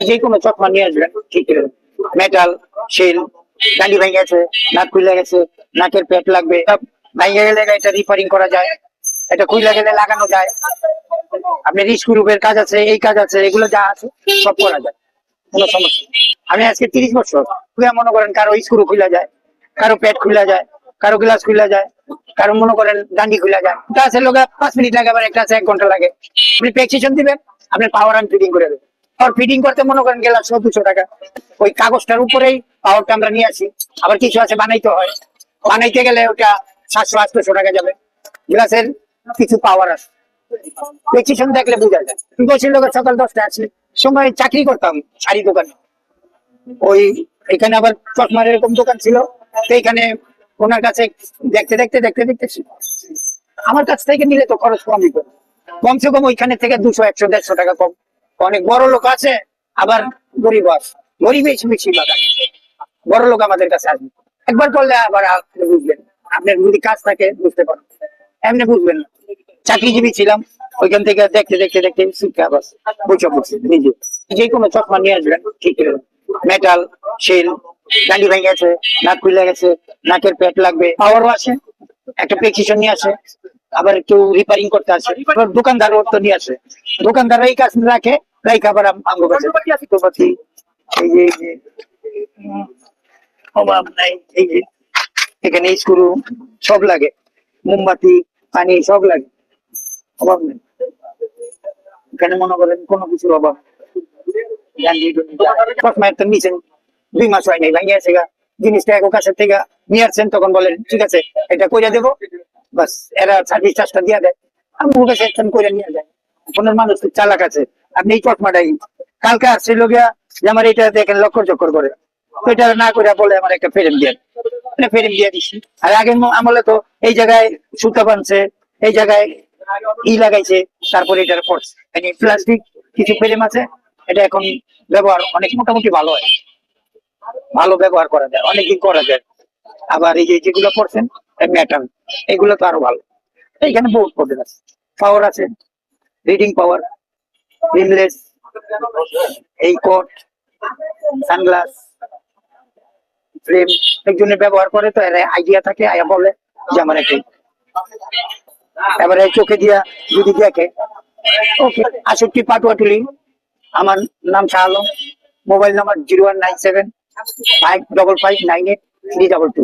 যে কোনো চশমা নিয়ে আসবেন ঠিক মেটাল শিল ডান্ডি ভেঙে গেছে নাক খুলে গেছে, নাকের পেট লাগবে ভেঙে গেলে এটা রিপেয়ারিং করা যায়, এটা খুলে গেলে লাগানো যায়। আপনার স্ক্রুপের কাজ আছে, এই কাজ আছে, এগুলো যা আছে, সব করা যায়। কোনো সমস্যা। আমি আজকে তিরিশ বছর মনে করেন কারও স্ক্রু খুলে যায়, কারও পেট খুলে যায়, কারও গ্লাস খুলে যায়, কারও মনে করেন ডান্ডি খুলে যায়। এটা আছে লোক, পাঁচ মিনিট লাগে আবার একটা আছে, এক ঘণ্টা লাগে। আপনি প্রেসক্রিপশন দিবেন আপনি পাওয়ার অ্যান্ড ফিটিং করে দেবেন আর ফিটিং করতে মনে করেন গেলাম দুশো টাকা। ওই কাগজটার উপরেই পাওয়ারটা আমরা নিয়ে আসি। আবার কিছু আছে বানাইতে হয়। বানাইতে গেলে ওটা সাতশো আটশো টাকা যাবে। গ্লাসের কিছু পাওয়ার আছে। প্রেসক্রিপশন দেখলে বোঝা যায়। বলছিল সকাল দশটা আছে সময় চাকরি করতাম শাড়ি দোকানে। ওই এখানে আবার চশমার এরকম দোকান ছিল। তো এখানে ওনার কাছে দেখতে দেখতে দেখতে দেখতে আমার কাছ থেকে নিলে তো খরচ কমই কমসে কম ওইখানে থেকে দুশো, একশো, দেড়শো টাকা কম। অনেক বড় লোক আছে, আবার গরিব আছে। গরিব বেশি বেশি বড় লোক আমাদের কাছে আসবে। একবার করলে আবার আপনি বুঝবেন আপনার যদি কাজ থাকে, বুঝতে পারেন এমনি বুঝবেন না। চাকরিজীবী ছিলাম, ওইখান থেকে দেখতে দেখতে দেখতে শিক্ষা বাস বুঝছি নিজে। যে কোনো চশমা নিয়ে আসবেন, ঠিক মেটাল, শিল ডান্ডি ভেঙে গেছে নাক খুলে গেছে, নাকের পেট লাগবে পাওয়ারও আছে একটা প্রেসক্রিপশন নিয়ে আসে, আবার কেউ রিপেয়ারিং করতে আসে আবার দোকানদার তো নিয়ে আসে। দোকানদার এই কাজ রাখে আবার এই যে এই যে। অভাব নাই। এই যে এখানে স্ক্রু সব লাগে। মোমবাতি পানি সব লাগে। অভাব নেই। এখানে মনে করেন কোনো কিছুর অভাব। নিছেন দুই মাস হয় নাই ভাঙিয়ে আছে গা। জিনিসটা এক কাছের থেকে নিয়ে আসছেন তখন বলেন ঠিক আছে এটা কইরা দেবো। বাস এরা সার্ভিস চার্জটা দিয়ে দেয়। আমি কাছে করে নিয়ে যায়। কোনের মানুষ চালাক আছে। আপনি এই চশমাটাই। কালকে আসছিল গিয়া যে আমার এটা দেখেন লক্কর চক্কর করে। এটা না করে বলে আমার একটা ফেরেম দিয়ে। মানে ফেরেম দিয়ে দিছি। আর আগের ম- আমলে তো এই জায়গায় সুতা বানছে, এই জায়গায় ই লাগাইছে এটার মানে প্লাস্টিক কিছু ফ্রেম আছে, এটা এখন ব্যবহার অনেক মোটামুটি ভালো হয়। ভালো ব্যবহার করা যায়, অনেকদিন করা যায়। আবার এই যে যেগুলো পড়ছেন ম্যাটাল এগুলো তো আরও ভালো। এইখানে বহুত পদের আছে। পাওয়ার আছে। রিডিং পাওয়ার রিমলেস এই কোট সানগ্লাস ফ্রেম একজনে ব্যবহার করে তো এর আইডিয়া থাকে, আয়া বলে, যে আমার এটাই এবারে চোখে দিয়া, যদি দেখে, ওকে আষট্টি পাটুয়াটুলি আমার নাম Shah Alam mobile number zero one nine seven five double five nine eight three double two